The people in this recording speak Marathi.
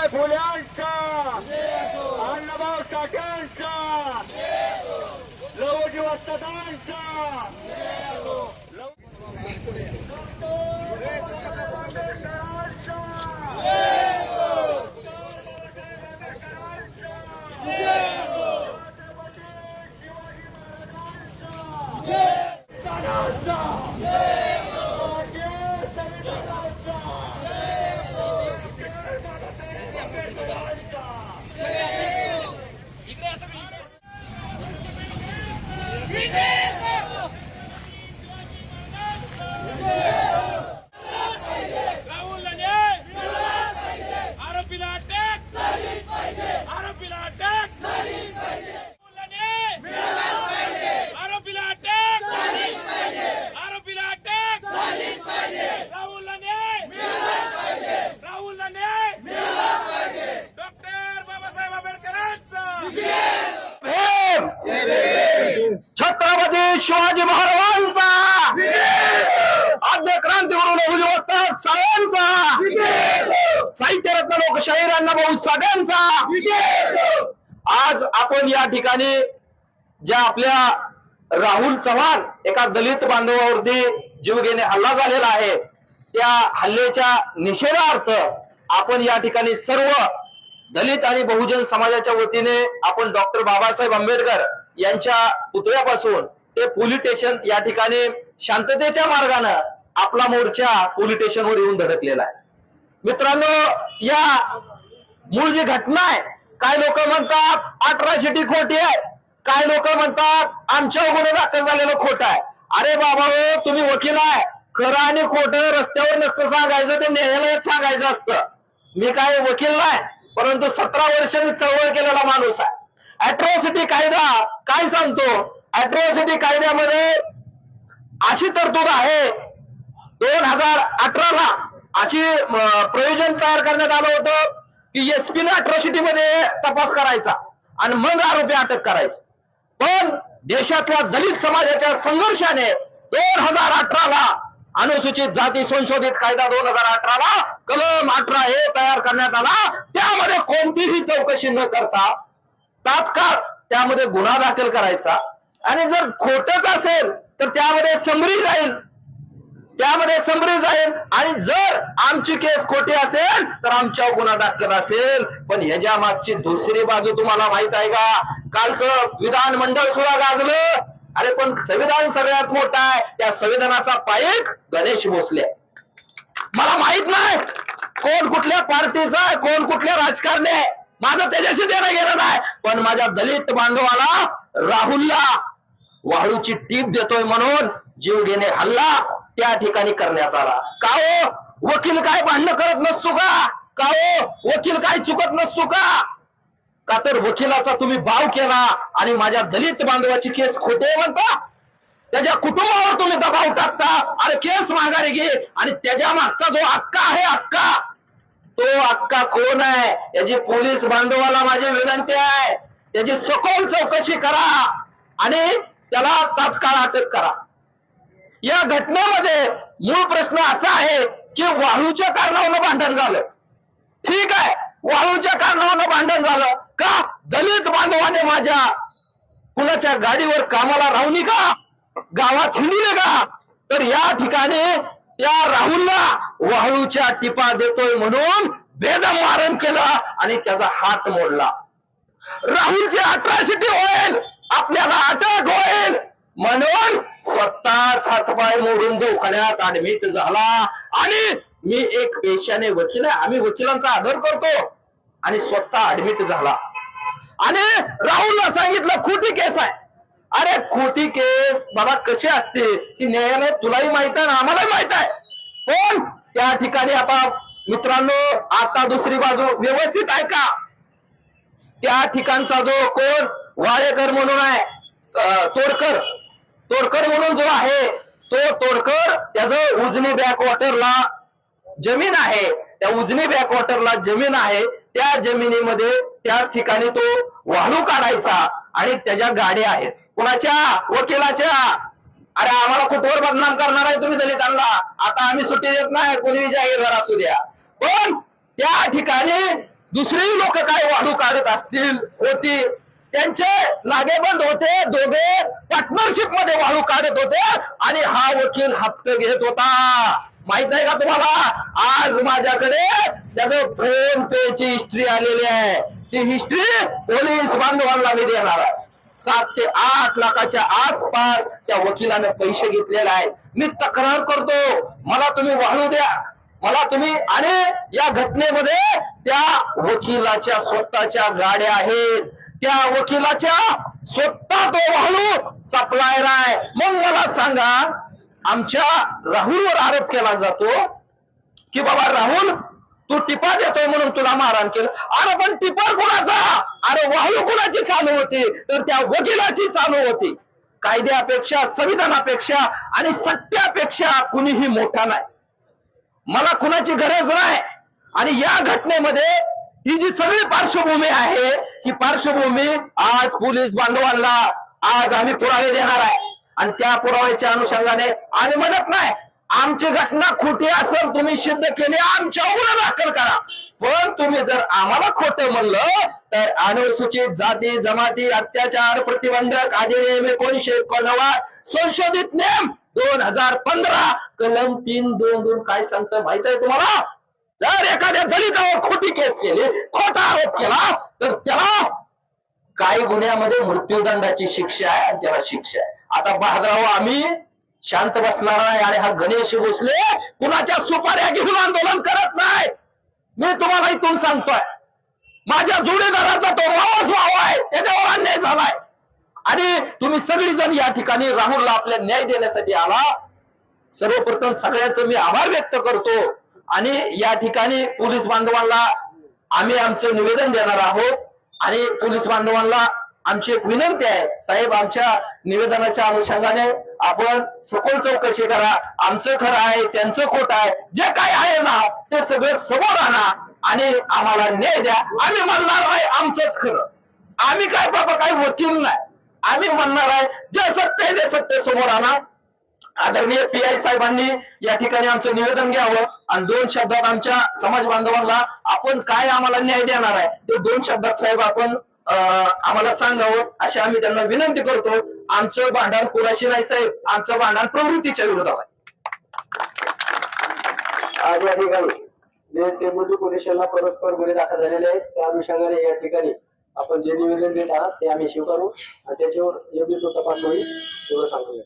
Vai Puglianza! Alla volta canza! La ultima stanza! साहित्यरत्न लोकशाहीर अण्णाभाऊ सगळ्यांचा आज आपण या ठिकाणी ज्या आपल्या राहुल चव्हाण एका दलित बांधवावरती जीवघेणे हल्ला झालेला आहे त्या हल्ल्याच्या निषेधार्थ आपण या ठिकाणी सर्व दलित आणि बहुजन समाजाच्या वतीने आपण डॉक्टर बाबासाहेब आंबेडकर यांच्या पुतळ्यापासून ते पोलीस स्टेशन या ठिकाणी शांततेच्या मार्गानं आपला मोर्चा पोलीस स्टेशनवर येऊन धडकलेला आहे. मित्रांनो या मूळ जी घटना आहे काय लोक म्हणतात अठराशे खोटी आहे. काय लोक म्हणतात आमच्या गुन्हे दाखल झालेलं खोट आहे. अरे बाबा हो तुम्ही वकील आहे. खरं आणि खोटं रस्त्यावर नसतं सांगायचं ते न्यायालयात सांगायचं असतं. मी काय वकील नाही परंतु सतरा वर्ष मी चळवळ केलेला माणूस आहे. अॅट्रॉसिटी कायदा काय सांगतो? अॅट्रॉसिटी कायद्यामध्ये अशी तरतूद आहे. दोन हजार अठराला अशी प्रयोजन तयार करण्यात आलं होतं की एसपी ना अट्रॉसिटी मध्ये तपास करायचा आणि मग आरोपी अटक करायचं. पण देशातल्या दलित समाजाच्या संघर्षाने दोन हजार अठराला अनुसूचित जाती संशोधित कायदा दोन हजार अठराला कलम अठरा हे तयार करण्यात आला. त्यामध्ये कोणतीही चौकशी न करता तात्काळ त्यामध्ये गुन्हा दाखल करायचा. आणि जर खोटच असेल तर त्यामध्ये समरी जाईल. त्यामध्ये समरी जाईल आणि जर आमची केस खोटी असेल तर आमच्यावर गुन्हा दाखल असेल. पण ह्याच्या मागची दुसरी बाजू तुम्हाला माहीत आहे का? कालचं विधान मंडळ सुद्धा गाजलं. अरे पण संविधान सगळ्यात मोठा आहे. त्या संविधानाचा पायक गणेश भोसले. मला माहीत नाही कोण कुठल्या पार्टीचा आहे कोण कुठल्या राजकारणी आहे. माझं त्याच्याशी देणं गेलं नाही. पण माझ्या दलित बांधवाला राहुलला वाळूची टीप देतोय म्हणून जीव घेणे हल्ला. त्या ठिकाणी करण्यात आला. का हो? वकील काय भांडण करत नसतो का? का हो? वकील काय चुकत नसतो का? का तर वकिलाचा तुम्ही भाव केला आणि माझ्या दलित बांधवाची केस खोटे म्हणता? त्याच्या कुटुंबावर तुम्ही दबाव टाकता अरे केस माघारी घे आणि त्याच्या मागचा जो हक्का आहे हक्का. तो हक्का कोण आहे? याची पोलीस बांधवाला माझी विनंती आहे. त्याची सखोल चौकशी करा आणि त्याला तात्काळ अटक करा. या घटनेमध्ये मूळ प्रश्न असा आहे की वाळूच्या कारणावरून भांडण झालं. ठीक आहे वाळूच्या कारणावरून भांडण झालं का? दलित बांधवाने माझ्या कुणाच्या गाडीवर कामाला राहुनी का? गावात हिंडले का? तर या ठिकाणी त्या राहुलला वाळूच्या टिपा देतोय म्हणून बेदम मारण केलं आणि त्याचा हात मोडला. राहुलची अट्रॉसिटी होईल आपल्याला अटक होईल. म्हणून स्वतःच हातपाय मोडून दवाखान्यात ऍडमिट झाला. आणि मी एक पेशाने वकील आहे. आम्ही वकिलांचा आदर करतो. आणि स्वतः ऍडमिट झाला. आणि राहुलला सांगितलं खोटी केस आहे. अरे खोटी केस बाबा कशी असते ती न्यायालय तुलाही माहीत आहे आम्हालाही माहीत आहे. पण त्या ठिकाणी आता मित्रांनो आता दुसरी बाजू व्यवस्थित ऐका त्या ठिकाणचा जो कोण? वाळेकर म्हणून आहे. तोडकर. तोडकर म्हणून जो आहे तो तोडकर त्याचं उजनी बॅकवॉटरला जमीन आहे. त्या उजनी बॅकवॉटरला जमीन आहे. त्या जमिनीमध्ये त्याच ठिकाणी तो वाहू काढायचा आणि त्याच्या गाड्या आहेत. कुणाच्या? वकिलाच्या. अरे आम्हाला कुठवर बदनाम करणार आहे तुम्ही दलितांना. आता आम्ही सुट्टी देत नाही कोणी जाहीर घर असू द्या. पण त्या ठिकाणी दुसरेही लोक काय वाढू काढत असतील होती. त्यांचे लागेबंद होते दोघे पार्टनरशिपमध्ये वाळू काढत होते आणि हा वकील हप्ते घेत होता. माहीत आहे का तुम्हाला? आज माझ्याकडे त्याचं फोन पे ची हिस्ट्री आलेली आहे. ती हिस्ट्री पोलीस बांधवांना मी देणार आहे. सात ते आठ लाखाच्या आसपास त्या वकिलाने पैसे घेतलेले आहेत. मी तक्रार करतो. मला तुम्ही वाढू द्या. मला तुम्ही आणि या घटनेमध्ये त्या वकिलाच्या स्वतःच्या गाड्या आहेत. त्या वकिलाच्या स्वतः तो वाहू सप्लायर आहे मग मला सांगा आमच्या राहुलवर आरोप केला जातो की बाबा राहुल तू टिपा देतोय म्हणून तुला मारहाण केलं. अरे पण टिपर कुणाचा? अरे वाहू कुणाची चालू होती? तर त्या वकिलाची चालू होती. कायद्यापेक्षा संविधानापेक्षा आणि सत्यापेक्षा कुणीही मोठा नाही. मला कुणाची गरज नाही. आणि या घटनेमध्ये ही जी सगळी पार्श्वभूमी आहे ही पार्श्वभूमी आज पोलीस बांधवांना आज आम्ही पुरावे देणार आहे. आणि त्या पुराव्याच्या अनुषंगाने आम्ही म्हणत नाही आमची घटना खोटी असेल तुम्ही सिद्ध केली आमच्या गुन्हा दाखल करा. पण तुम्ही जर आम्हाला खोटं म्हणलं तर अनुसूचित जाती जमाती अत्याचार प्रतिबंधक अधिनियम एकोणीशे एकोणनव्वद संशोधित नियम दोन हजार पंधरा कलम तीन दोन दोन काय सांगतं माहीत आहे तुम्हाला? जर एखाद्या दलितावर खोटी केस केली खोटा आरोप केला तर त्याला काही गुन्ह्यामध्ये मृत्यूदंडाची शिक्षा आहे आणि त्याला शिक्षा आहे. आता बहादराव आम्ही शांत बसणार आहे आणि हा गणेश भोसले कुणाच्या सुपाऱ्या घेऊन आंदोलन करत नाही. मी तुम्हाला इथून सांगतोय माझ्या जोडीदाराचा तो मावस भाव आहे त्याच्यावर अन्याय झालाय. आणि तुम्ही सगळीजण या ठिकाणी राहुलला आपल्या न्याय देण्यासाठी आला. सर्वप्रथम सगळ्याच मी आभार व्यक्त करतो. आणि या ठिकाणी पोलीस बांधवांना आम्ही आमचं निवेदन देणार आहोत. आणि पोलीस बांधवांना आमची एक विनंती आहे. साहेब आमच्या निवेदनाच्या अनुषंगाने आपण सखोल चौकशी करा. आमचं खरं आहे त्यांचं खोट आहे जे काय आहे ना ते सगळं समोर आणा आणि आम्हाला न्याय द्या. आम्ही म्हणणार आहे आमचंच खरं. आम्ही काय बाबा काही वकील नाही. आम्ही म्हणणार आहे जे सत्य आहे ते सत्य समोर आणा. आदरणीय पी आय साहेबांनी या ठिकाणी आमचं निवेदन घ्यावं आणि दोन शब्दात आमच्या समाज बांधवांना आपण काय आम्हाला न्याय देणार आहे ते दोन शब्दात साहेब आपण आम्हाला सांगावं अशी आम्ही त्यांना विनंती करतो. आमचं भांडण कोणाशी नाही साहेब आमचं भांडण प्रवृत्तीच्या विरोधात आहे. आज या ठिकाणी जे टेंबुर्ली परस्पर गुन्हे दाखल झालेले आहेत. त्या अनुषंगाने या ठिकाणी आपण जे निवेदन देत आहात ते आम्ही स्वीकारू आणि त्याच्यावर योग्य तो तपास होईल एवढं सांगूया